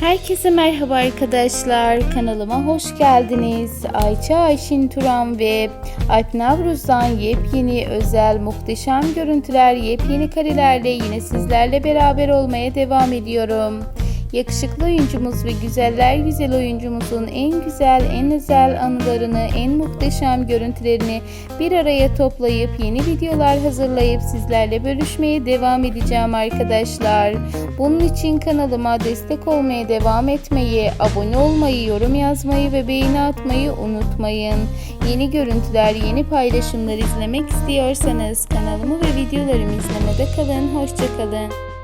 Herkese merhaba arkadaşlar. Kanalıma hoş geldiniz. Ayça Ayşin Turan ve Alp Navruz'dan yepyeni özel muhteşem görüntüler, yepyeni karelerle yine sizlerle beraber olmaya devam ediyorum. Yakışıklı oyuncumuz ve güzeller güzel oyuncumuzun en güzel, en özel anılarını, en muhteşem görüntülerini bir araya toplayıp yeni videolar hazırlayıp sizlerle bölüşmeye devam edeceğim arkadaşlar. Bunun için kanalıma destek olmaya devam etmeyi, abone olmayı, yorum yazmayı ve beğeni atmayı unutmayın. Yeni görüntüler, yeni paylaşımlar izlemek istiyorsanız kanalımı ve videolarımı izlemede kalın. Hoşçakalın.